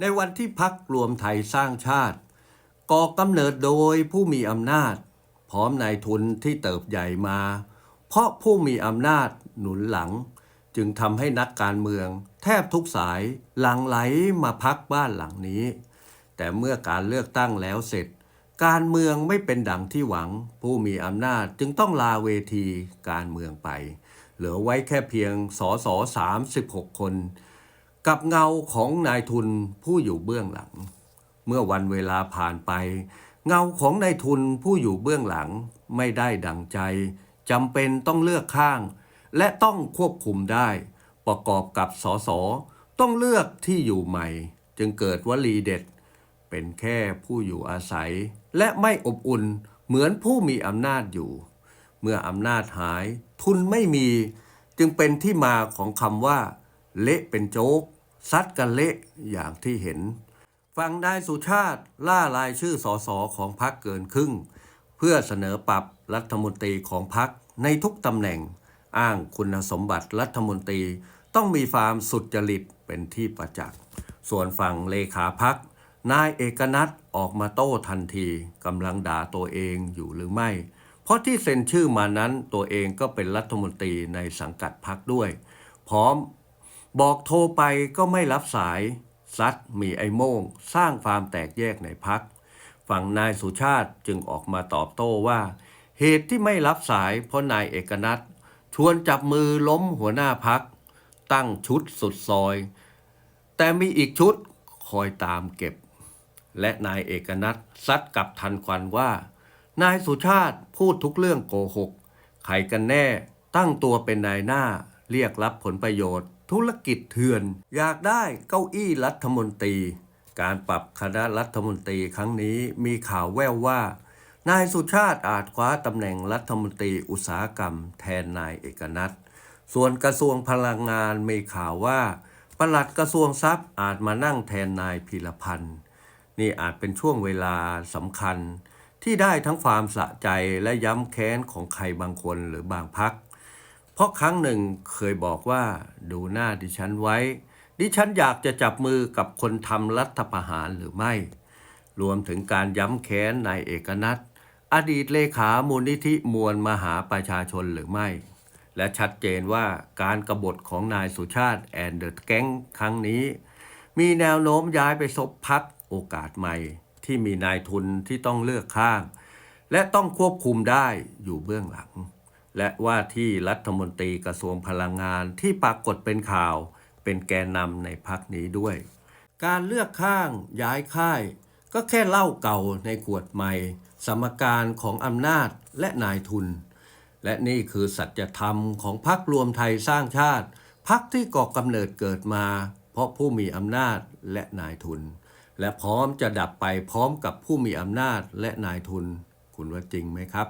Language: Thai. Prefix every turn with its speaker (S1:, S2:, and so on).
S1: ในวันที่พักรวมไทยสร้างชาติก่อกำเนิดโดยผู้มีอำนาจ พร้อมนายทุนที่เติบใหญ่มา เพราะผู้มีอำนาจหนุนหลัง จึงทำให้นักการเมือง แทบทุกสายหลั่งไหลมาพักบ้านหลังนี้ แต่เมื่อการเลือกตั้งแล้วเสร็จ การเมืองไม่เป็นดังที่หวัง ผู้มีอำนาจจึงต้องลาเวทีการเมืองไป เหลือไว้แค่เพียงสส36 คน กับเงาของนายทุนผู้อยู่เบื้องหลัง เมื่อวันเวลาผ่านไป เงาของนายทุนผู้อยู่เบื้องหลังไม่ได้ดังใจจำเป็นต้องเลือกข้าง และต้องควบคุมได้ ประกอบกับสสต้องเลือกที่อยู่ใหม่ จึงเกิดวลีเด็ด เป็นแค่ผู้อยู่อาศัย และไม่อบอุ่นเหมือนผู้มีอำนาจอยู่ เมื่ออำนาจหาย ทุนไม่มี จึงเป็นที่มาของคำว่า เละเป็นโจ๊ก ซัดกันเละอย่างที่เห็นฟังได้สุชาติล่ารายชื่อสอสอของพักเกินครึ่ง เพื่อเสนอปรับรัฐมนตรีของพักในทุกตำแหน่ง อ้างคุณสมบัติรัฐมนตรีต้องมีความสุดจริตเป็นที่ประจักษ์ ส่วนฝั่งเลขาพัก นายเอกนัทออกมาโต้ทันทีกำลังด่าตัวเองอยู่หรือไม่ เพราะที่เซ็นชื่อมานั้นตัวเองก็เป็นรัฐมนตรีในสังกัดพักด้วย พร้อม บอกโทรไปก็ไม่รับสาย ซัดมีไอ้โม่ง สร้างความแตกแยกในพัก ฝั่งนายสุชาติจึงออกมาตอบโต้ว่า เหตุที่ไม่รับสายเพราะนายเอกนัทชวนจับมือล้มหัวหน้าพัก ตั้งชุดสุดซอย แต่มีอีกชุดคอยตามเก็บ และนายเอกนัทซัดกลับทันควันว่า นายสุชาติพูดทุกเรื่องโกหก ใครกันแน่ตั้งตัวเป็นนายหน้าเรียกรับผลประโยชน์ ธุรกิจเถื่อน อยากได้เก้าอี้รัฐมนตรี การปรับคณะรัฐมนตรีครั้งนี้มีข่าวแว่วว่า นายสุชาติอาจคว้าตำแหน่งรัฐมนตรีอุตสาหกรรม แทนนายเอกนัทส่วนกระทรวงพลังงานมีข่าวว่าปลัดกระทรวงทรัพย์อาจมานั่งแทนนายพีรพันธ์นี่อาจเป็นช่วงเวลาสำคัญ ที่ได้ทั้งความสะใจและย้ำแค้นของใครบางคนหรือบางพัก ราะครั้งหนึ่งเคยบอกว่าดูหน้าดิฉันไว้ ดิฉันอยากจะจับมือกับคนทำรัฐประหารหรือไม่ รวมถึงการย้ำแค้นนายเอกนัทอดีตเลขามูลนิธิมวลมหาประชาชนหรือไม่ และชัดเจนว่าการกบฏของนายสุชาติแอนเดอร์แก๊งครั้งนี้ มีแนวโน้มย้ายไปซบพักโอกาสใหม่ ที่มีนายทุนที่ต้องเลือกข้าง และต้องควบคุมได้อยู่เบื้องหลัง และว่าที่รัฐมนตรีกระทรวงพลังงานที่ปรากฏเป็นข่าว เป็นแกนนำในพักนี้ด้วย การเลือกข้างย้ายค่าย ก็แค่เล้าเก่าในขวดใหม่ สมการของอำนาจและนายทุน และนี่คือสัจธรรมของพรรครวมไทยสร้างชาติพรรคที่ก่อกำเนิดเกิดมา เพราะผู้มีอำนาจและนายทุน และพร้อมจะดับไปพร้อมกับผู้มีอำนาจและนายทุน คุณว่าจริงไหมครับ